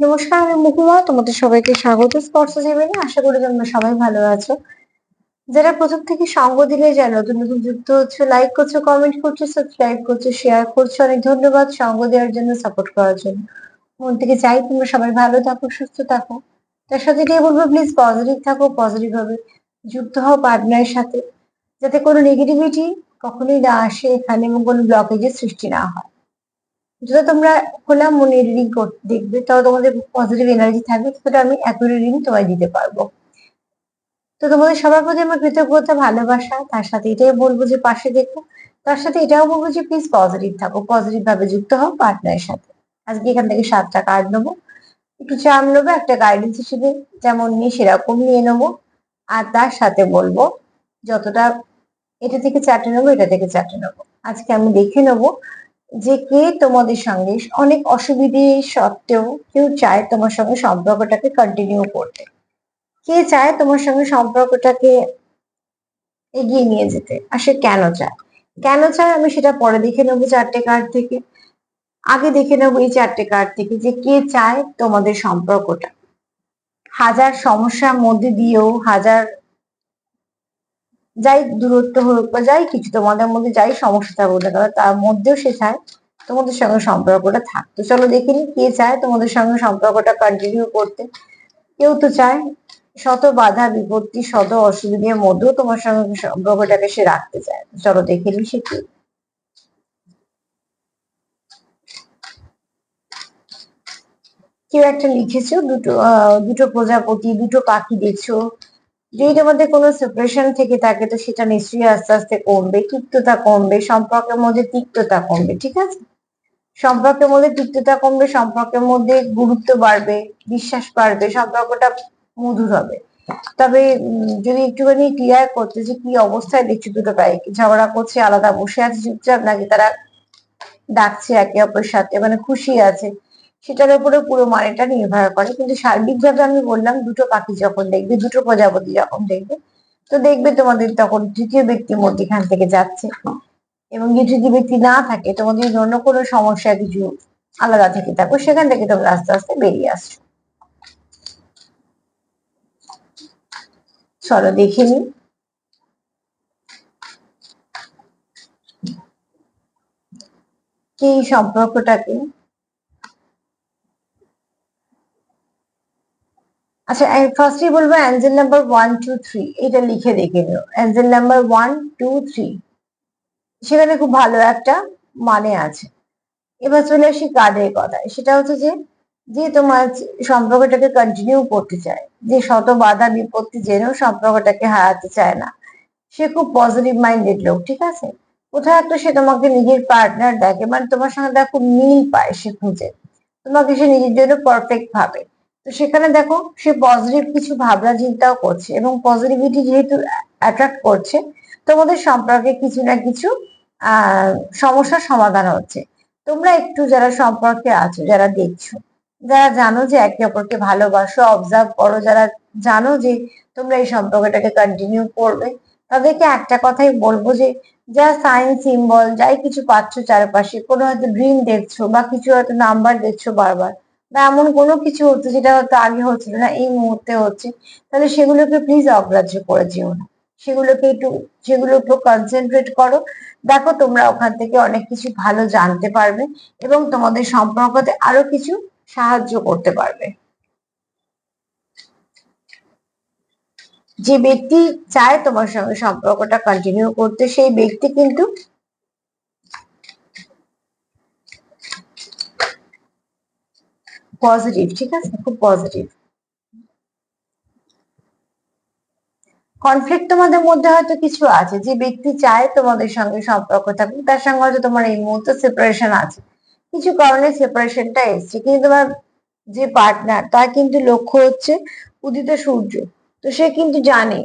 নমস্কার, আমি মহুয়া। তোমাদের সবাইকে স্বাগত। স্পর্শ জীবনে আশা করি তোমরা সবাই ভালো আছো। যারা প্রথম থেকে সঙ্গ দিলে যায় নতুন নতুন যুক্ত হচ্ছে লাইক করছ কমেন্ট করছ সাবস্ক্রাইব করছ শেয়ার করছ, অনেক ধন্যবাদ সঙ্গ দেওয়ার জন্য সাপোর্ট করার জন্য। মন থেকে চাই তোমরা সবাই ভালো থাকো, সুস্থ থাকো। তার সাথে এটাই বলব প্লিজ পজিটিভ থাকো পজিটিভ ভাবে যুক্ত হও পার্টনারের সাথে, যাতে কোনো নেগেটিভিটি কখনোই না আসে, এখানে এবং কোনো ব্লকেজের সৃষ্টি না হয়। যদি তোমরা খোলা মনে রিডিং দেখবে, তাহলে তোমাদের পজিটিভ এনার্জি থাকবে ততটা আমি অ্যাকুরেট রিডিং তোমায় দিতে পারব। তো তোমাদের সবার প্রতি আমার কৃতজ্ঞতা, ভালোবাসা, তার সাথে এটাই বলব যে পাশে দেখো, তার সাথে এটাও বলব যে প্লিজ পজিটিভ থাকো পজিটিভ ভাবে যুক্ত হও পার্টনারের সাথে। আজকে এখান থেকে সাতটা কার্ড নেব। একটু চাম নেব, একটা গাইডেন্স হিসেবে যেমন নিয়ে সেরকম নিয়ে নেব। আর তার সাথে বলব, যতটা এটা থেকে চারটে নেব, এটা থেকে চারটে নেব। আজকে আমি দেখে নেব যে কে তোমাদের সঙ্গে অনেক অসুবিধে সত্ত্বেও কেউ চায় তোমার সঙ্গে সম্পর্কটাকে কন্টিনিউ করতে। কে চায় তোমার সঙ্গে সম্পর্কটাকে এগিয়ে নিয়ে যেতে আর সে কেন চায়? কেন চায় আমি সেটা পরে দেখে নেব চারটে কার্ড থেকে। আগে দেখে নেব এই চারটে কার্ড থেকে যে কে চায় তোমাদের সম্পর্কটা। হাজার সমস্যার মধ্যে দিয়েও, হাজার যাই দূরত্ব হোক বা যাই কিছু, তোমাদের মধ্যে যাই সমস্যা থাকুক না কেন, তার মধ্যেও সে চায় তোমাদের সঙ্গে সম্পর্কটা থাকতো চলো দেখে নি কে চায় তোমাদের সঙ্গে সম্পর্কটা কন্টিনিউ করতে। কেউ তো চায় শত বাধা বিপত্তি, শত অসুবিধার মধ্যেও তোমার সঙ্গে সম্পর্কটাকে সে রাখতে চায়। চলো দেখে নি সে কি। কেউ একটা লিখেছো, দুটো, আহ, দুটো প্রজাপতি, দুটো পাখি দেখছ যদি তোমাদের কোনো সেপারেশন থেকে থাকে, তো সেটা নিশ্চয়ই আস্তে আস্তে কমবে, তিক্ততা কমবে, সম্পর্কের মধ্যে তিক্ততা কমবে, ঠিক আছে? সম্পর্কের মধ্যে তিক্ততা কমবে, সম্পর্কের মধ্যে গুরুত্ব বাড়বে, বিশ্বাস বাড়বে, সম্পর্কটা মধুর হবে। তবে যদি একটুখানি ক্লিয়ার করতে যে কি অবস্থায় দেখছি দুটো পায়ে ঝগড়া করছে, আলাদা বসে আছে, চুপচাপ, নাকি তারা ডাকছে একে অপরের সাথে মানে খুশি আছে সেটার উপরে পুরো মানেটা নির্ভর করে। কিন্তু সার্বিকভাবে আমি বললাম, দুটো পাখি যখন দেখবে, দুটো প্রজাপতি যখন দেখবে, তো দেখবে তোমাদের তখন তৃতীয় ব্যক্তির মধ্যেখান থেকে যাচ্ছে। এবং যদি তৃতীয় ব্যক্তি না থাকে, তোমাদের অন্য কোনো সমস্যা কিছু আলাদা থেকে থাকো, সেখান থেকে তোমরা আস্তে আস্তে বেরিয়ে আসছো। চলো দেখে নি কি সম্পর্কটাকে আচ্ছা ফার্স্টই বলব angel number one two three এটা লিখে দেখে নিও। Angel number one two three সেখানে খুব ভালো একটা মানে আছে। এবার চলে আসি কার্ডের কথায়। সেটা হচ্ছে যে যে তোমার সম্পর্কটাকে কন্টিনিউ করতে চায়, যে শত বাধা বিপত্তি জেনেও সম্পর্কটাকে হারাতে চায় না, সে খুব পজিটিভ মাইন্ডেড লোক, ঠিক আছে? কোথাও একটা সে তোমাকে নিজের পার্টনার দেখে মানে তোমার সঙ্গে দেখো মিল পায় সে খুঁজে। তোমাকে সে নিজের জন্য পারফেক্ট ভাবে। তো সেখানে দেখো সে পজিটিভ কিছু ভাবনা চিন্তাও করছে এবং পজিটিভিটি যেহেতু অ্যাট্রাক্ট করছে, তোমাদের সম্পর্কে কিছু না কিছু সমস্যার সমাধান হচ্ছে। তোমরা একটু যারা সম্পর্কে আছো, যারা দেখছ, যারা জানো যে একে অপরকে ভালোবাসো অবজার্ভ করো, যারা জানো যে তোমরা এই সম্পর্কটাকে কন্টিনিউ করবে, তাদেরকে একটা কথাই বলব যে যা সাইন সিম্বল যাই কিছু পাচ্ছ চারপাশে, কোনো হয়তো ড্রিম দেখছ বা কিছু হয়তো নাম্বার দেখছ বারবার বা এমন কোনো কিছু হচ্ছে যেটা হয়তো আগে হচ্ছিল না, এই মুহূর্তে হচ্ছে, তাহলে সেগুলোকে প্লিজ অগ্রাহ্য করে যেও না। সেগুলোকে একটু সেগুলো একটু কনসেন্ট্রেট করো। দেখো তোমরা ওখান থেকে অনেক কিছু ভালো জানতে পারবে এবং তোমাদের সম্পর্কতে আরও কিছু সাহায্য করতে পারবে। যে ব্যক্তি চায় তোমার সঙ্গে সম্পর্কটা কন্টিনিউ করতে, সেই ব্যক্তি কিন্তু পজিটিভ ঠিক আছে? খুব পজিটিভ কনফ্লিক্ট তোমাদের মধ্যে হয়তো কিছু আছে। যে ব্যক্তি চায় তোমাদের সঙ্গে সম্পর্ক থাকুক, তার সঙ্গে হয়তো তোমার এই মুহূর্তে সেপারেশন আছে। কিছু কারণে সেপারেশনটা এসছে। কিন্তু তোমার যে পার্টনার তার কিন্তু লক্ষ্য হচ্ছে উদিত সূর্য। তো সে কিন্তু জানে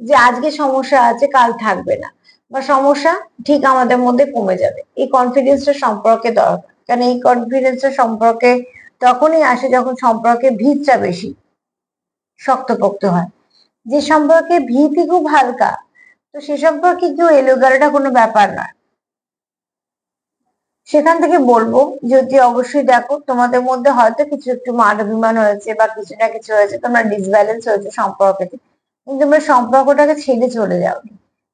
যে আজকে সমস্যা আছে, কাল থাকবে না। বা সমস্যা ঠিক আমাদের মধ্যে কমে যাবে। এই কনফিডেন্সটা সম্পর্কে দরকার। কারণ এই কনফিডেন্সটা সম্পর্কে তখনই আসে যখন সম্পর্কে ভিতটা বেশি শক্তপোক্ত হয়। যে সম্পর্কে ভীতি খুব হালকা, তো সে সম্পর্কে কেউ এলোগারোটা কোনো ব্যাপার নয় সেখান থেকে বলব, যদি অবশ্যই দেখো তোমাদের মধ্যে হয়তো কিছু একটু মান অভিমান হয়েছে বা কিছু না কিছু হয়েছে, তোমরা ডিসব্যালেন্স হয়েছে সম্পর্কে কিন্তু তোমরা সম্পর্কটাকে ছেড়ে চলে যাও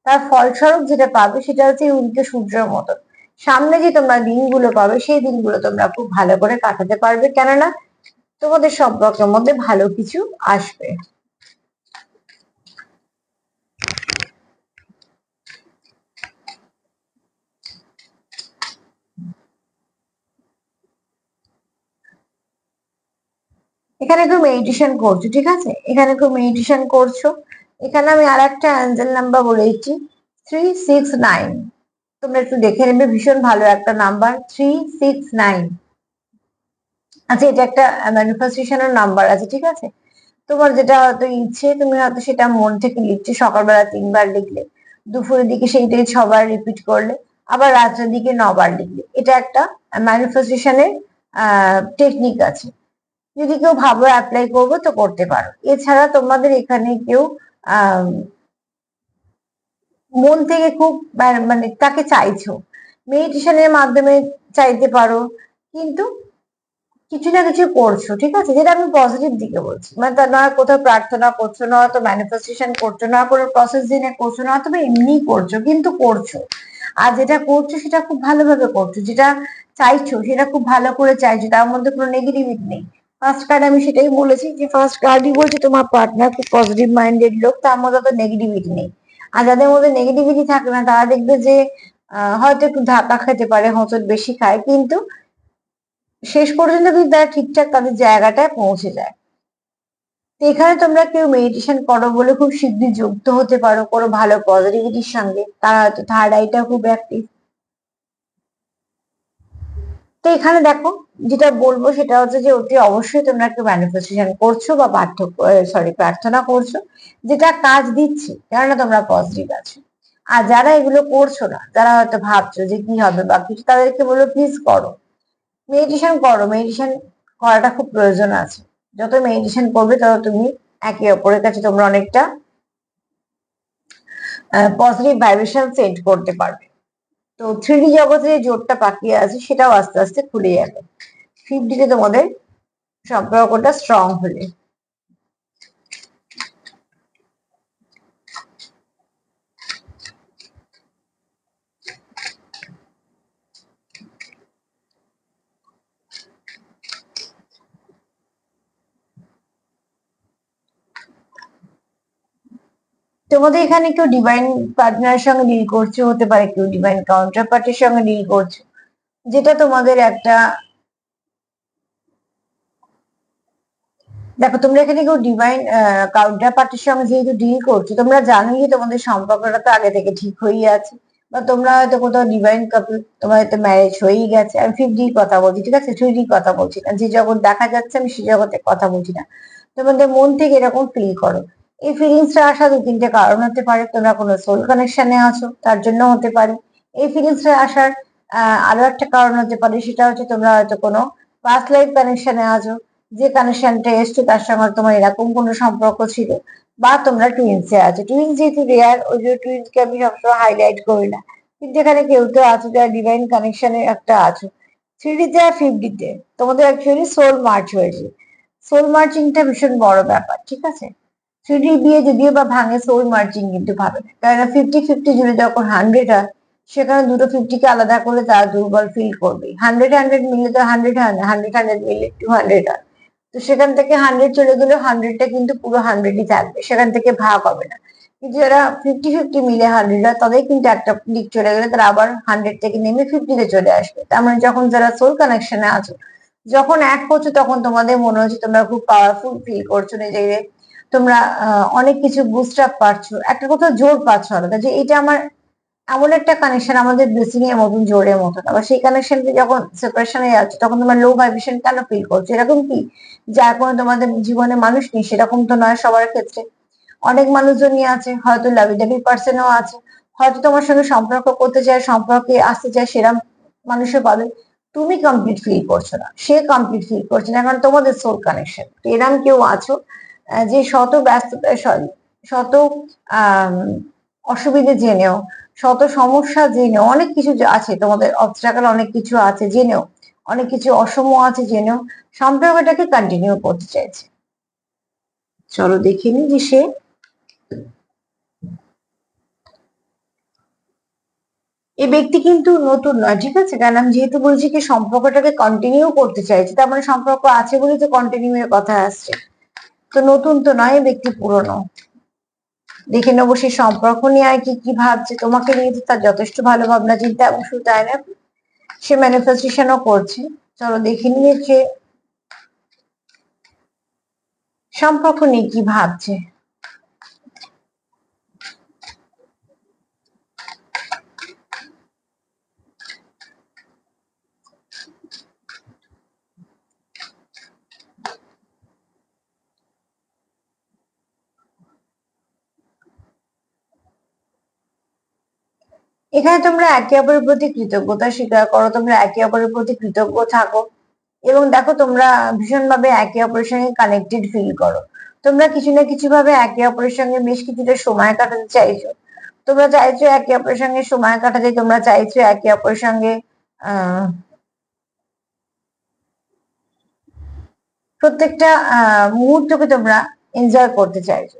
তার ফলস্বরূপ যেটা পাবে সেটা হচ্ছে উল্টো সূর্যের মতো। সামনে যে তোমরা দিনগুলো পাবে, সেই দিনগুলো তোমরা খুব ভালো করে কাটাতে পারবে। কেননা তোমাদের সম্পর্কের মধ্যে ভালো কিছু আসবে। এখানে কেউ মেডিটেশন করছ, ঠিক আছে? এখানে কেউ মেডিটেশন করছ। এখানে আমি আর একটা অ্যাঞ্জেল নাম্বার বলেছি থ্রি সিক্স নাইন তোমরা একটু দেখে নেবে, ভীষণ ভালো একটা নাম্বার থ্রি সিক্স নাইন আচ্ছা এটা একটা ম্যানিফেস্টেশনের নাম্বার আছে, ঠিক আছে? তোমার যেটা হয়তো ইচ্ছে, তুমি হয়তো সেটা মন থেকে লিখছো, সকালবেলা তিনবার লিখলে। দুপুরের দিকে সেইটাই ছবার রিপিট করলে, আবার রাত্রের দিকে নবার লিখলে। এটা একটা ম্যানিফেস্টেশনের টেকনিক আছে। যদি কেউ ভাবো অ্যাপ্লাই করব, তো করতে পারো। এছাড়া তোমাদের এখানে কেউ মন থেকে খুব মানে তাকে চাইছো। মেডিটেশনের মাধ্যমে চাইতে পারো, কিন্তু কিছু না কিছু করছ, ঠিক আছে? যেটা আমি পজিটিভ দিকে বলছি। মানে তার নয় কোথাও প্রার্থনা করছ না হয়তো ম্যানিফেস্টেশন করছ না, কোনো প্রসেস দিনে করছ না, অথবা এমনি করছ, কিন্তু করছ। আর যেটা করছ, সেটা খুব ভালোভাবে করছ, যেটা চাইছো, সেটা খুব ভালো করে চাইছো, তার মধ্যে কোনো নেগেটিভিটি নেই। ফার্স্ট কার্ড আমি সেটাই বলেছি যে ফার্স্ট কার্ডই বলছে, তোমার পার্টনার খুব পজিটিভ মাইন্ডেড লোক, তার মধ্যে তো নেগেটিভিটি নেই। আর যাদের মধ্যে নেগেটিভিটি থাকে না, তারা দেখবে যে হয়তো একটু ধাক্কা খেতে পারে, হোঁচট বেশি খায়, কিন্তু শেষ পর্যন্ত কিন্তু তারা ঠিকঠাক তাদের জায়গাটায় পৌঁছে যায়। তো এখানে তোমরা কেউ মেডিটেশন করো বলে খুব শীঘ্রই যুক্ত হতে পারো কোনো ভালো পজিটিভিটির সঙ্গে। তারা হয়তো থার্ড আইটা খুব অ্যাক্টিভ তো এখানে দেখো যেটা বলব সেটা হচ্ছে যে অতি অবশ্যই তোমরা একটু ম্যানিফেস্টেশন করছ বা পার্থক্য সরি প্রার্থনা করছ, যেটা কাজ দিচ্ছে, কেননা তোমরা পজিটিভ আছো। আর যারা এগুলো করছ না, যারা হয়তো ভাবছ যে কি হবে বা কিছু, তাদেরকে বলো প্লিজ করো। মেডিটেশন করো। মেডিটেশন করাটা খুব প্রয়োজন আছে। যত মেডিটেশন করবে, তত তুমি একে অপরের কাছে তোমরা অনেকটা পজিটিভ ভাইব্রেশন সেন্ড করতে পারবে। তো থ্রি জগতে যে জোরটা পাকিয়ে আছে, সেটাও আস্তে আস্তে খুলে যাবে। ফিফটিতে তোমাদের সম্পর্কটা স্ট্রং হলে। তোমাদের এখানে কেউ ডিভাইন পার্টনারের সঙ্গে ডিল করছে? হতে পারে কেউ ডিভাইন কাউন্টার পার্টির সঙ্গে ডিল করছে। যেটা তোমাদের একটা দেখো, তোমরা এখানে কেউ ডিভাইন কাউন্টার পার্টির সঙ্গে যেহেতু ডিল করছ, তোমরা জানো যে তোমাদের সম্পর্কটা তো আগে থেকে ঠিক হয়েই আছে। বা তোমরা হয়তো কোথাও ডিভাইন কাপল তোমার হয়তো ম্যারেজ হয়েই গেছে। আমি ফিফটি কথা বলছি, ঠিক আছে? থ্রি কথা বলছি না। যে জগৎ দেখা যাচ্ছে, আমি সে জগতে কথা বলছি না। তোমাদের মন থেকে এরকম ফিল করো। এই ফিলিংসটা আসা দু তিনটে কারণ হতে পারে। তোমরা কোনো সোল কানেকশনে আছো, তার জন্য হতে পারে। এই ফিলিংসটা আসার আরও একটা কারণ হতে পারে, সেটা হচ্ছে তোমরা হয়তো কোনো পাস্ট লাইফ কানেকশনে আছো। যে কানেকশনটা এসছে তার সঙ্গে তোমার এরকম কোনো সম্পর্ক ছিল? বা তোমরা টুইন্সে আছো? টুইন্স যেহেতু রেয়ার ওই যে টুইন্সকে আমি সবসময় হাইলাইট করি না। কিন্তু এখানে কেউ কেউ আছো যারা ডিভাইন কানেকশনে একটা আছো। থ্রিডিতে আর ফিফটিতে তোমাদের অ্যাকচুয়ালি সোল মার্চ হয়েছে। সোল মার্চিংটা ভীষণ বড় ব্যাপার, ঠিক আছে? থ্রিডি দিয়ে যদিও বা ভাঙে সোল মার্চিং কিন্তু ভাবে না। কেননা ফিফটি ফিফটি জুড়ে যখন হান্ড্রেড হয়, সেখানে দুটো ফিফটিকে আলাদা করলে তারা দুর্বল ফিল করবে হান্ড্রেড হান্ড্রেড মিললে তো হান্ড্রেড না। হান্ড্রেড হান্ড্রেড মিললে টু হান্ড্রেড হয়। তো সেখান থেকে হান্ড্রেড চলে গেলে হান্ড্রেডটা কিন্তু পুরো হান্ড্রেডই থাকবে। সেখান থেকে ভাগ হবে না। কিন্তু যারা ফিফটি ফিফটি মিলে হান্ড্রেড হয় তাদের কিন্তু একটা দিক চলে গেলে তারা আবার হান্ড্রেড থেকে নেমে ফিফটিতে চলে আসবে। তার মানে যখন যারা সোল কানেকশনে আছো, যখন এক করছ তখন তোমাদের মনে হচ্ছে তোমরা খুব পাওয়ারফুল ফিল করছ নিজেকে। তোমরা অনেক কিছু বুস্ট আপ পাচ্ছ। একটা কোথাও জোর পাচ্ছ আলাদা যে এটা আমার এমন একটা কানেকশন আমাদের ব্লেসিং এর মতন, জোরের মতন। আবার সেই কানেকশনটি যখন সেপারেশনে যাচ্ছে, তখন তোমার লো ভাইব্রেশন কেন ফিল করছ? এরকম কি? যার কোনো তোমাদের জীবনে মানুষ নেই, সেরকম তো নয় সবার ক্ষেত্রে। অনেক মানুষজনই আছে, হয়তো লাভি ডাভি পার্সনও আছে। হয়তো তোমার সঙ্গে সম্পর্ক করতে চায়, সম্পর্কে আসতে চায়, সেরাম মানুষও পাবে। তুমি কমপ্লিট ফিল করছ না। সে কমপ্লিট ফিল করছে না কারণ তোমাদের সোল কানেকশন এরম কেউ আছো যে শত ব্যস্ততা সরি, শত অসুবিধে জেনেও শত সমস্যা জেনেও অনেক কিছু আছে, তোমাদের অবস্ট্রাকাল অনেক কিছু আছে জেনেও অনেক কিছু অসম আছে জেনেও সম্পর্কটাকে কন্টিনিউ করতে চাইছে। চলো দেখিনি যে সে এই ব্যক্তি কিন্তু নতুন নয়, ঠিক আছে? কারণ আমি যেহেতু বলছি কি সম্পর্কটাকে কন্টিনিউ করতে চাইছি, তার মানে সম্পর্ক আছে বলে তো কন্টিনিউ এর কথা আসছে। তো নতুন তো নয় ব্যক্তি পুরনো। দেখে নেব সেই সম্পর্ক নিয়ে, আর কি কি ভাবছে, তোমাকে নিয়ে তো তার যথেষ্ট ভালো ভাবনা, চিন্তা এবং শুধু তাই না? সে ম্যানিফেস্টেশনও করছে। চলো দেখে নিয়েছে সম্পর্ক নিয়ে কি ভাবছে। এখানে তোমরা একে অপরের প্রতি কৃতজ্ঞতা স্বীকার করো, তোমরা একে অপরের প্রতি কৃতজ্ঞ থাকো এবং দেখো তোমরা ভীষণভাবে একে অপরের সঙ্গে কানেক্টেড ফিল করো। তোমরা কিছু না কিছু ভাবে একে অপরের সঙ্গে বেশ কিছুটা সময় কাটাতে চাইছো। তোমরা চাইছো একে অপরের সঙ্গে সময় কাটাতে, তোমরা চাইছো একে অপরের সঙ্গে, আহ, প্রত্যেকটা মুহূর্তকে তোমরা এনজয় করতে চাইছো।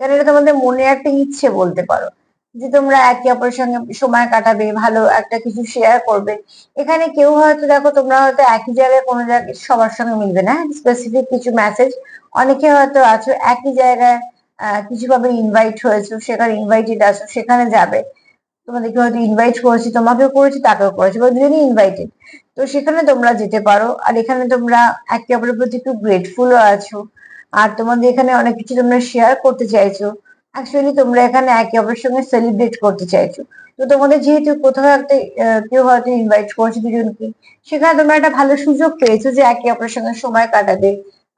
কারণ এটা তোমাদের মনে একটা ইচ্ছে বলতে পারো। যে তোমরা একে অপরের সঙ্গে সময় কাটাবে, ভালো একটা কিছু শেয়ার করবে। এখানে কেউ হয়তো দেখো, তোমরা হয়তো একই জায়গায় কোনো জায়গায় সবার সঙ্গে মিলবে না স্পেসিফিক কিছু মেসেজ অনেকে হয়তো আছো, একই জায়গায় কিছু ভাবে ইনভাইট হয়েছো, সেখানে ইনভাইটেড আছো, সেখানে যাবে। তোমাদেরকে হয়তো ইনভাইট করেছি, তোমাকেও করেছি, তাকেও করেছি, বা দুজনই ইনভাইটেড তো সেখানে তোমরা যেতে পারো, আর এখানে তোমরা একে অপরের প্রতি খুব গ্রেটফুলও আছো। আর তোমাদের এখানে অনেক কিছু তোমরা শেয়ার করতে চাইছো। অ্যাকচুয়ালি তোমরা এখানে একে অপরের সঙ্গে সেলিব্রেট করতে চাইছো। তো তোমাদের যেহেতু কোথাও একটা কেউ হয়তো ইনভাইট করছে দুজনকে, সেখানে তোমরা একটা ভালো সুযোগ পেয়েছ যে একে অপরের সঙ্গে সময় কাটাবে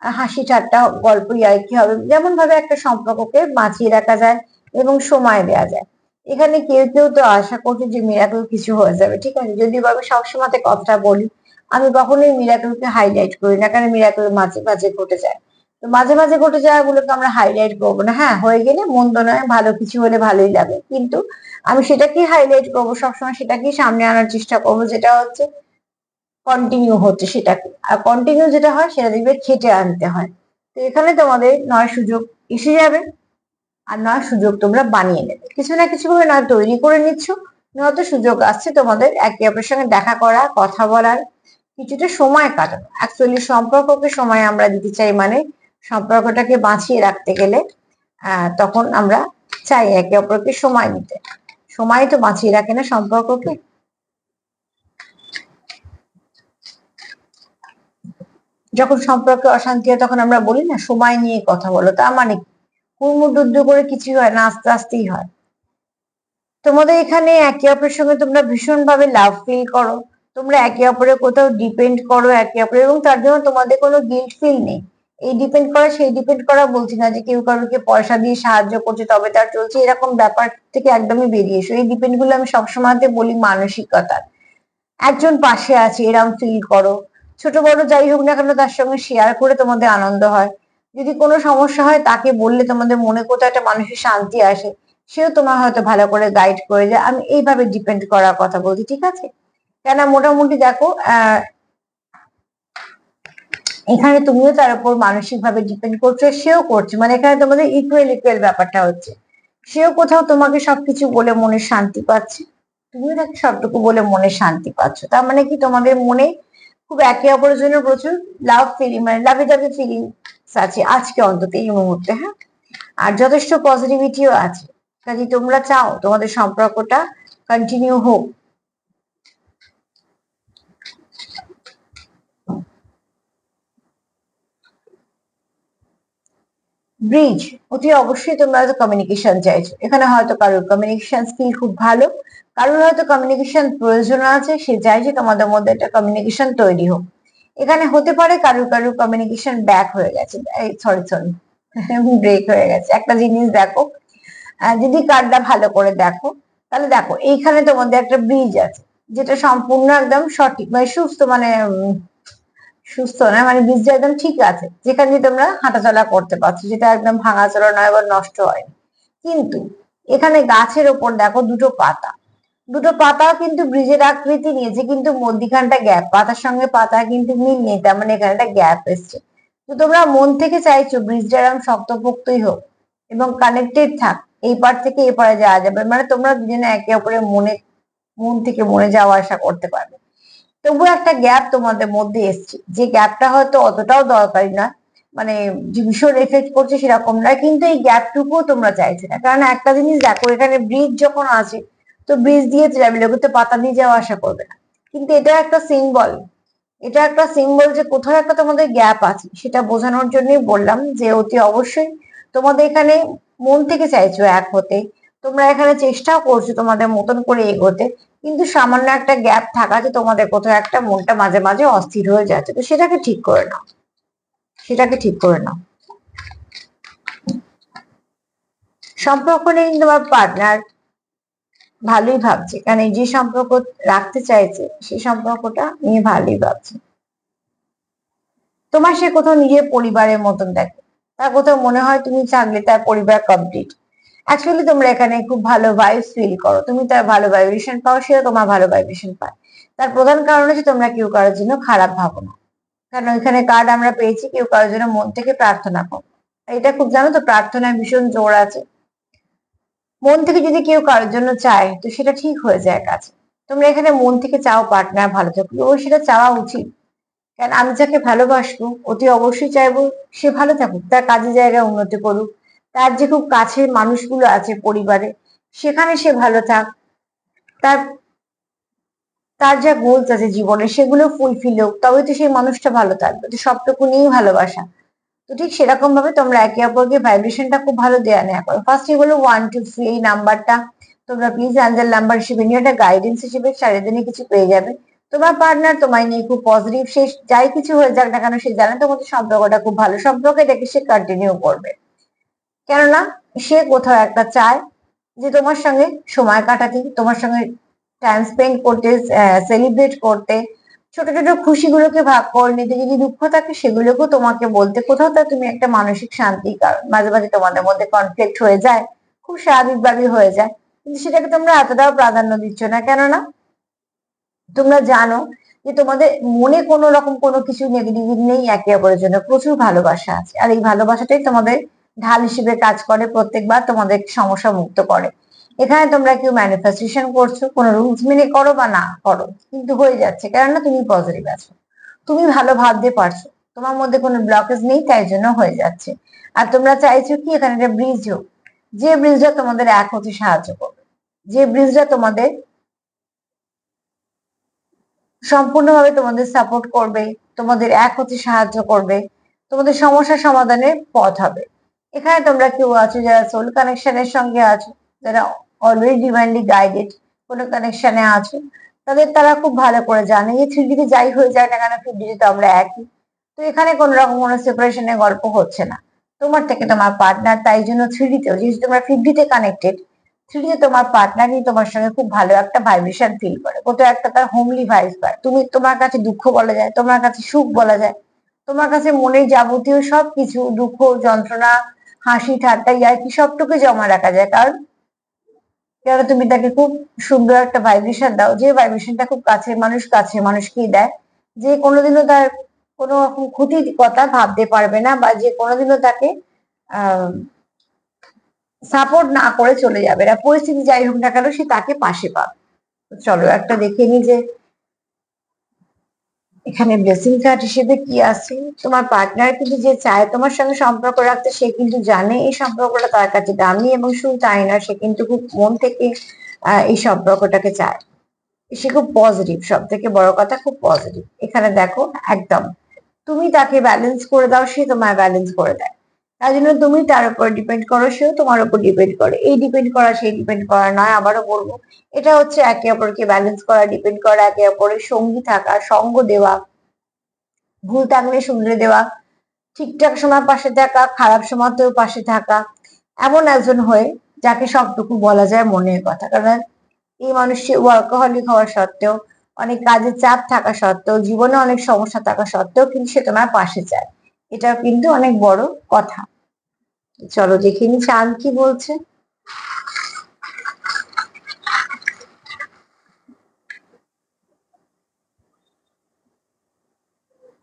হাসি ঠাট্টা, গল্প কি হবে? যেমন ভাবে একটা সম্পর্ককে বাঁচিয়ে রাখা যায় এবং সময় দেওয়া যায়। এখানে কেউ কেউ তো আশা করছে যে মিরাকল কিছু হয়ে যাবে, ঠিক আছে? যদি আমি সবসময় কথাটা বলি, আমি কখনোই মিরাকলকে হাইলাইট করি না কারণ মিরাকল মাঝে মাঝে ঘটে যায়। তো মাঝে মাঝে ঘটে যাওয়াগুলোকে আমরা হাইলাইট করব না। হ্যাঁ হয়ে গেলে মন্দ নয়, ভালো কিছু হলে ভালোই লাগে। কিন্তু আমি সেটাকেই হাইলাইট করব, সবসময় সেটাকেই সামনে আনার চেষ্টা করব, যেটা হচ্ছে কন্টিনিউ হচ্ছে সেটাকে। আর কন্টিনিউ যেটা হয়, সেটা দেখবে খেটে আনতে হয়। তো এখানে তোমাদের নয় সুযোগ এসে যাবে, আর নয় সুযোগ তোমরা বানিয়ে নেবে। কিছু না কিছু ভাবে নয়, তৈরি করে নিচ্ছ, নয়তো সুযোগ আসছে তোমাদের একে অপরের সঙ্গে দেখা করা, কথা বলার, কিছুটা সময় কাটানো। অ্যাকচুয়ালি সম্পর্ককে সময় আমরা দিতে চাই মানে সম্পর্কটাকে বাঁচিয়ে রাখতে গেলে তখন আমরা চাই একে অপরকে সময় দিতে। সময় তো বাঁচিয়ে রাখে না সম্পর্ককে। যখন সম্পর্কে অশান্তি হয়, তখন আমরা বলি, না, সময় নিয়ে কথা বলো। তা মানে কুমুদুদ্দু করে কিছু হয় না, আস্তে আস্তেই হয়। তোমাদের এখানে একে অপরের সঙ্গে তোমরা ভীষণ ভাবে লাভ ফিল করো। তোমরা একে অপরের কোথাও ডিপেন্ড করো, একে অপরের এবং তার জন্য তোমাদের কোনো গিল্ট ফিল নেই। এই ডিপেন্ড করা, সেই ডিপেন্ড করা বলছি না যে কেউ কারোকে পয়সা দিয়ে সাহায্য করছে, তবে তার চলছে এরকম ব্যাপার থেকে একদমই বেরিয়ে এসো। এই ডিপেন্ডগুলো আমি সবসময়তে বলি মানসিকতার। একজন পাশে আছে, এরম ফিল করো। ছোট বড় যাই হোক না কেন তার সঙ্গে শেয়ার করে তোমাদের আনন্দ হয়। যদি কোনো সমস্যা হয় তাকে বললে তোমাদের মনে কোথাও একটা মানুষের শান্তি আসে, সেও তোমার হয়তো ভালো করে গাইড করে যায়। আমি এইভাবে ডিপেন্ড করার কথা বলছি, ঠিক আছে? কেন মোটামুটি দেখো, আহ এখানে তুমিও তার উপর মানসিক ভাবে ডিপেন্ড করছ, সেও করছে। মানে এখানে তোমাদের ইকুয়াল ইকুয়াল ব্যাপারটা হচ্ছে। সেও কোথাও তোমাকে সবকিছু বলে মনে শান্তি পাচ্ছে। তুমিও তাকে সবটুকু বলে মনে শান্তি পাচ্ছ। তার মানে কি, তোমাদের মনে খুব একে অপরের জন্য প্রচুর লাভ ফিলিং মানে লাভে লাভে ফিলিং আছে আজকে অন্তত এই মুহূর্তে হ্যাঁ? আর যথেষ্ট পজিটিভিটিও আছে। কাজে তোমরা চাও তোমাদের সম্পর্কটা কন্টিনিউ হোক। ব্রিজ অতি অবশ্যই তোমরা হয়তো কমিউনিকেশন চাইছো। এখানে হয়তো কারোর কমিউনিকেশন স্কিল খুব ভালো, কারোর হয়তো কমিউনিকেশন প্রয়োজন আছে, সে চাইছে তোমাদের মধ্যে একটা কমিউনিকেশন তৈরি হোক। এখানে হতে পারে কারোর কারোর কমিউনিকেশন ব্যাক হয়ে গেছে। সরি সরি ব্রেক হয়ে গেছে। একটা জিনিস দেখো যদি কার্ডটা ভালো করে দেখো, তাহলে দেখো, এইখানে তোমাদের একটা ব্রিজ আছে, যেটা সম্পূর্ণ একদম সঠিক মানে সুস্থ মানে সুস্থ না মানে বীজটা একদম ঠিক আছে। যেখানে তোমরা হাঁটাচলা করতে পারছ যেটা একদম ভাঙাচলা নয় বা নষ্ট হয় কিন্তু এখানে গাছের ওপর দেখো দুটো পাতা। দুটো পাতা কিন্তু ব্রিজের আকৃতি নিয়েছে, কিন্তু মধ্যিখানটা গ্যাপ পাতার সঙ্গে পাতা কিন্তু মিল নেই, তার মানে এখানে একটা গ্যাপ এসছে। তো তোমরা মন থেকে চাইছো ব্রিজটা এরকম শক্তপোক্তই হোক এবং কানেক্টেড থাক, এই পার থেকে এই পারে যাওয়া যাবে। মানে তোমরা দুজনে একে অপরের মনে, মন থেকে মনে যাওয়া আসা করতে পারবে। তবুও একটা গ্যাপ তোমাদের মধ্যে এসছে। যে গ্যাপটা হয়তো অতটাও দরকারি না মানে যে ভীষণ এফেক্ট করছে সেরকম নয়, কিন্তু এই গ্যাপটুকুও তোমরা চাইছো না। কারণ একটা জিনিস দেখো, এখানে ব্রিজ যখন আছে, তো ব্রিজ দিয়ে যাবে লোকে পাতা দিয়ে যাওয়া আসা করবে না। কিন্তু এটা একটা সিম্বল এটা একটা সিম্বল যে কোথাও একটা তোমাদের গ্যাপ আছে, সেটা বোঝানোর জন্যই বললাম যে অতি অবশ্যই তোমাদের এখানে মন থেকে চাইছো এক হতে। তোমরা এখানে চেষ্টাও করছ তোমাদের মতন করে এগোতে, কিন্তু সামান্য একটা গ্যাপ থাকাতে তোমাদের কোথাও একটা মনটা মাঝে মাঝে অস্থির হয়ে যাচ্ছে। তো সেটাকে ঠিক করে নাও। সেটাকে ঠিক করে নাও। সম্পর্ক নেই তোমার পার্টনার ভালোই ভাবছে, কারণ এই যে সম্পর্ক রাখতে চাইছে, সেই সম্পর্কটা নিয়ে ভালোই ভাবছে। তোমার সে কোথাও নিজের পরিবারের মতন দেখে। তার কোথাও মনে হয় তুমি চাকলে তার পরিবার কমপ্লিট অ্যাকচুয়ালি তোমরা এখানে খুব ভালো ভাইবস ফিল করো। তুমি তার ভালো ভাইব্রেশন পাও, সেও তোমার ভালো ভাইব্রেশন পায়। তার প্রধান কারণ হচ্ছে তোমরা কেউ কারোর জন্য খারাপ ভাবো না। কারণ ওইখানে কার্ড আমরা পেয়েছি, কেউ কারোর জন্য মন থেকে প্রার্থনা করো। এটা খুব জানো তো, প্রার্থনায় ভীষণ জোর আছে। মন থেকে যদি কেউ কারোর জন্য চায়, তো সেটা ঠিক হয়ে যায় কাছে তোমরা এখানে মন থেকে চাও পার্টনার ভালো থাকুক। ও সেটা চাওয়া উচিত। কারণ আমি যাকে ভালোবাসবো অতি অবশ্যই চাইব, সে ভালো থাকুক। তার কাজের জায়গায় উন্নতি করুক। তার যে খুব কাছের মানুষগুলো আছে পরিবারে, সেখানে সে ভালো থাক। তার তার যা গোলস আছে জীবনে, সেগুলো ফুলফিল হোক তবে তো সেই মানুষটা ভালো থাকবে। তো সবটুকু নিয়েই ভালোবাসা। তো ঠিক সেরকম ভাবে তোমরা একে অপরকে ভাইব্রেশনটা খুব ভালো দেওয়া নেওয়া করো। ফার্স্ট হলো ওয়ান টু থ্রি এই নাম্বারটা। তোমরা প্লিজ অ্যাঞ্জেল নাম্বার হিসেবে নিয়ে একটা গাইডেন্স হিসেবে চারিদিনে কিছু পেয়ে যাবে। তোমার পার্টনার তোমায় নিয়ে খুব পজিটিভ সে যাই কিছু হয়ে যাক না কেন, সে জানে তোমাদের সম্পর্কটা খুব ভালো। সম্পর্ক এটাকে সে কন্টিনিউ করবে। কেননা সে কোথাও একটা চায় যে তোমার সঙ্গে সময় কাটাতে, তোমার সঙ্গে টাইম স্পেন্ড করতে সেলিব্রেট করতে। ছোট ছোট খুশিগুলোকে ভাগ করে নিতে যদি দুঃখ থাকে সেগুলোকেও তোমাকে বলতে। কোথাও তা তুমি একটা মানসিক শান্তি মাঝে মাঝে তোমাদের মধ্যে কনফ্লিক্ট হয়ে যায়, খুব স্বাভাবিকভাবে হয়ে যায়। কিন্তু সেটাকে তোমরা এতটাও প্রাধান্য দিচ্ছ না। কেননা তোমরা জানো যে তোমাদের মনে কোনো রকম কোনো কিছু নেগেটিভ নেই, একে অপরের জন্য প্রচুর ভালোবাসা আছে। আর এই ভালোবাসাটাই তোমাদের ঢাল হিসেবে কাজ করে, প্রত্যেকবার তোমাদের সমস্যা মুক্ত করে। এখানে তোমরা কেউ ম্যানিফেস্টেশন করছ, কোনো রুলস মেনে করো বা না করো, কিন্তু হয়ে যাচ্ছে, কেননা তুমি পজিটিভ আছো। তুমি ভালো ভাবতে পারছ, তোমার মধ্যে কোনো ব্লকেজ নেই, তাই জন্য হয়ে যাচ্ছে। আর তোমরা চাইছো কি, এখানে একটা ব্রিজ হোক। যে ব্রিজটা তোমাদের এক হতে সাহায্য করবে, যে ব্রিজটা তোমাদের সম্পূর্ণভাবে তোমাদের সাপোর্ট করবে, তোমাদের এক হতে সাহায্য করবে, তোমাদের সমস্যা সমাধানের পথ হবে। এখানে তোমরা কেউ আছো যারা সোল কানেকশনের সঙ্গে আছো, যারা অলওয়েজ ডিভাইনলি গাইডেড কোনো কানেকশনে আছো, তাদের তারা খুব ভালো করে জানে। যে থ্রি ডিতে যাই হয়ে যায় না কেন ফিফ তো আমরা একই। তো এখানে কোনো রকম কোনো সেপারেশনের গল্প হচ্ছে না। তোমার থেকে তোমার পার্টনার তাই জন্য থ্রি ডিতেও যেহেতু তোমরা ফিফ ডিতে কানেক্টেড থ্রি ডিতে তোমার পার্টনারই তোমার সঙ্গে খুব ভালো একটা ভাইব্রেশন ফিল করে। কোথাও একটা তার হোমলি ভাইস পায় তুমি তোমার কাছে দুঃখ বলা যায়, তোমার কাছে সুখ বলা যায়, তোমার কাছে মনের যাবতীয় সবকিছু, দুঃখ, যন্ত্রণা হাসি, ঠাট্টা ইয়ার্কি সবটুকু জমা রাখা যায়। কারণ কেন তুমি তাকে খুব সুন্দর একটা ভাইব্রেশন দাও? যে ভাইব্রেশনটা খুব কাছে, মানুষ কাছে, মানুষকেই দেয়। যে কোনোদিনও তার কোনো রকম ক্ষতির কথা ভাবতে পারবে না বা যে কোনোদিনও তাকে সাপোর্ট না করে চলে যাবে। না পরিস্থিতি যাই হোক না কেন সে তাকে পাশে পাবে। চলো একটা দেখে নি যে এখানে ব্লেসিং কার্ড হিসেবে কি আছে? তোমার পার্টনার কিন্তু যে চায় তোমার সঙ্গে সম্পর্ক রাখতে, সে কিন্তু জানে এই সম্পর্কটা তার কাছে দামি এবং শুধু চায় না, সে কিন্তু খুব মন থেকে এই সম্পর্কটাকে চায়। সে খুব পজিটিভ সব থেকে বড় কথা খুব পজিটিভ এখানে দেখো, একদম। তুমি তাকে ব্যালেন্স করে দাও, সে তোমায় ব্যালেন্স করে দেয়। তাই জন্য তুমি তার উপর ডিপেন্ড করো, সেও তোমার উপর ডিপেন্ড করে। এই ডিপেন্ড করা, সেই ডিপেন্ড করা নয়, আবারও বলব, এটা হচ্ছে একে অপরকে ব্যালেন্স করা ডিপেন্ড করা, একে অপরের সঙ্গী থাকা, সঙ্গ দেওয়া, ভুল থাকলে শুনলে দেওয়া, ঠিকঠাক সময় পাশে থাকা, খারাপ সময়তেও পাশে থাকা, এমন একজন হয়ে যাকে সবটুকু বলা যায় মনের কথা। কারণ এই মানুষটি ওয়ার্কহলিক হওয়া সত্ত্বেও, অনেক কাজের চাপ থাকা সত্ত্বেও, জীবনে অনেক সমস্যা থাকা সত্ত্বেও কিন্তু সে তোমার পাশে চায় এটা কিন্তু অনেক বড় কথা। চলো দেখিনি চাঁদ কি বলছে।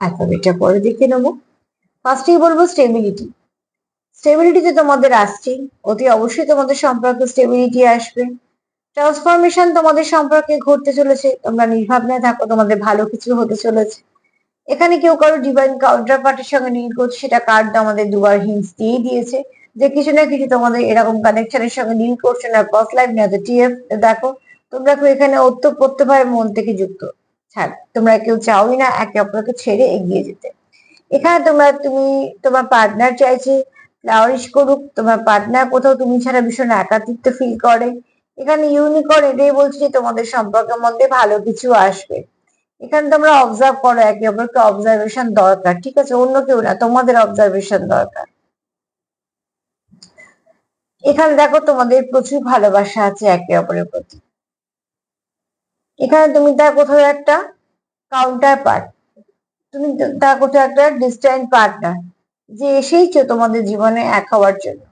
অ্যালফাবেটটা পরে দেখে নেব। ফার্স্টেই বলব স্টেবিলিটি স্টেবিলিটিতে তোমাদের আসছে অতি অবশ্যই তোমাদের সম্পর্কে স্টেবিলিটি আসবে। ট্রান্সফরমেশন তোমাদের সম্পর্কে ঘটতে চলেছে। তোমরা নির্ভাবনায় থাকো, তোমাদের ভালো কিছু হতে চলেছে। এখানে কেউ কারও ডিভাইন কাউন্টার পার্টির সঙ্গে ডিল করছে সেটা কার্ড আমাদের দুবার হিন্স দিয়ে দিয়েছে। যে কিছু না কিছু তোমাদের এরকম কানেকশনের সঙ্গে ডিল করছে না পাস লাইফ না তো টিএফ দেখো। তোমরা এখানে ওতপ্রোতভাবে মন থেকে যুক্ত। ছাড়, তোমরা কেউ চাওই না একে অপরকে ছেড়ে এগিয়ে যেতে। এখানে তোমরা, তুমি, তোমার পার্টনার চাইছে ফ্লাওয়ারিশ করুক। তোমার পার্টনার কোথাও তুমি ছাড়া ভীষণ একাকিত্ব ফিল করে। এখানে ইউনিকর্ন এটাই বলছি যে তোমাদের সম্পর্কের মধ্যে ভালো কিছু আসবে। এখানে তোমরা অবজার্ভ করো একে অপরকে অবজারভেশন দরকার, ঠিক আছে? অন্য কেউ না, তোমাদের অবজারভেশন দরকার। এখানে দেখো তোমাদের প্রচুর ভালোবাসা আছে একে অপরের প্রতি। এখানে তুমি তার কোথাও একটা কাউন্টার পার্ট তুমি তার কোথাও একটা ডিস্ট্যান্ট পার্টনার যে এসেইছো তোমাদের জীবনে এক হওয়ার জন্য।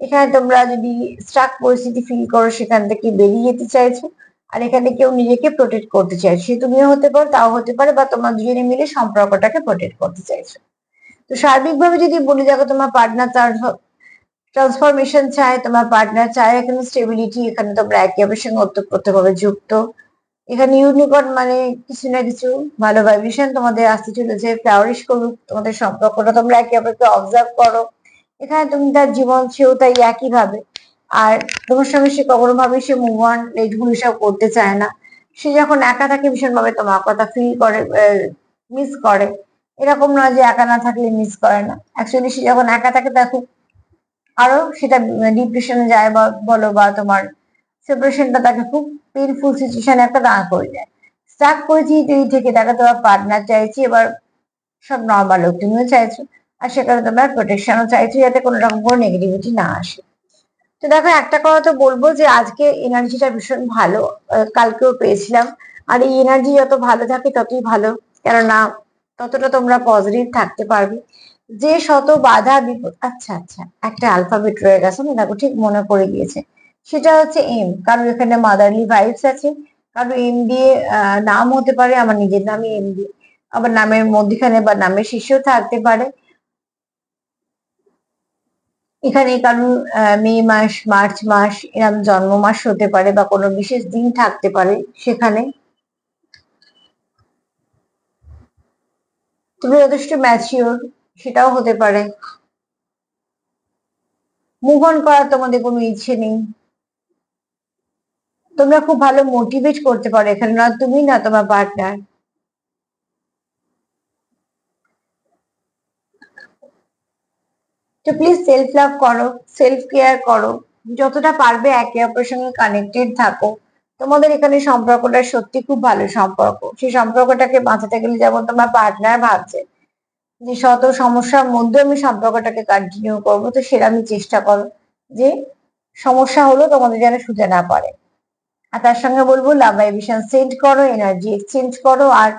এখানে তোমরা যদি স্ট্রাক পরিস্থিতি ফিল করো, সেখান থেকে বেরিয়ে যেতে চাইছো আর এখানে কেউ নিজেকে প্রোটেক্ট করতে চাইছে। সে তুমিও হতে পারো, তাও হতে পারে, বা তোমার দুজনে মিলে সম্পর্কটাকে প্রোটেক্ট করতে চাইছো। তো সার্বিকভাবে যদি বলি, দেখো তোমার পার্টনার ট্রান্সফরমেশন চায়, তোমার পার্টনার চায়, এখানে স্টেবিলিটি এখানে তোমরা একে অপরের সঙ্গে ওতপ্রোতভাবে যুক্ত। এখানে ইউনিকর্ন মানে কিছু না কিছু ভালো ভাইব্রেশন তোমাদের আসতে চলেছে ফ্লাওয়ারিশ করুক, তোমাদের সম্পর্কটা তোমরা একে অপরকে অবজার্ভ করো। এখানে তুমি তার জীবন, সেও তাই একই ভাবে আর তোমার সঙ্গে সে কখনো ভাবে সে মুভ অন এইগুলো সব করতে চায় না। সে যখন একা থাকে ভীষণ ভাবে তোমার কথা ফিল করে মিস করে। এরকম নয় যে একা না থাকলে মিস করে না। অ্যাকচুয়ালি সে যখন একা থাকে, দেখো, আরও সেটা ডিপ্রেশনে যায় বা বলো বা তোমার সেপারেশনটা তাকে খুব পেনফুল সিচুয়েশন একটা দাঁড় করে যায় স্টার্ট করেছি তুই থেকে, তাকে তোমার পার্টনার চাইছি, এবার সব নর্মাল হোক তুমিও চাইছো। আর সেখানে তোমার প্রোটেকশনও চাইছো, যাতে কোনো রকম কোনো নেগেটিভিটি না আসে। তো দেখো, একটা কথা তো বলব যে আজকে এনার্জিটা ভীষণ ভালো কালকেও পেয়েছিলাম। আর এই এনার্জি যত ভালো থাকে ততই ভালো। কেননা ততটা তোমরা পজিটিভ থাকতে পারবে। যে শত বাধা বিপদ আচ্ছা আচ্ছা একটা অ্যালফাবেট রয়ে গেছে না, দেখো ঠিক মনে পড়ে গিয়েছে। সেটা হচ্ছে এম কারণ এখানে মাদারলি ভাইবস আছে। কারণ এম দিয়ে নাম হতে পারে, আমার নিজের নামই এম দিয়ে। আবার নামের মধ্যখানে বা নামের শীর্ষেও থাকতে পারে। এখানে কারণ মে মাস, মার্চ মাস এরকম জন্ম মাস হতে পারে বা কোনো বিশেষ দিন থাকতে পারে সেখানে। তুমি যথেষ্ট ম্যাচিওর সেটাও হতে পারে। মুভ অন করার তোমাদের কোনো ইচ্ছে নেই। তোমরা খুব ভালো মোটিভেট করতে পারো এখানে, না তুমি, না তোমার পার্টনার তো প্লিজ সেলফ লাভ করো সেলফ কেয়ার করো। যতটা পারবে একে অপরের সঙ্গে কানেক্টেড থাকো। তোমাদের এখানে সম্পর্কটা সত্যি খুব ভালো সম্পর্ক। সেই সম্পর্কটাকে বাঁচাতে গেলে যেমন তোমার পার্টনার ভাবছে যে শত সমস্যার মধ্যে আমি সম্পর্কটাকে কন্টিনিউ করব, তো সেটা চেষ্টা করো যে সমস্যা হলো তোমাদের যেন শুতে না পারে আর তার সঙ্গে বলব লাভ ভাইব্রেশন সেন্ড করো এনার্জি এক্সচেঞ্জ করো, আর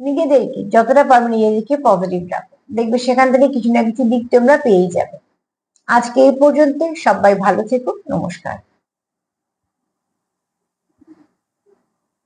নিজেদেরকে যতটা পারবে নিজেদেরকে পজিটিভ রাখো। দেখবে সেখান থেকে কিছু না কিছু দিক তোমরা পেয়েই যাবে। আজকে এই পর্যন্ত সবাই ভালো থেকো, নমস্কার।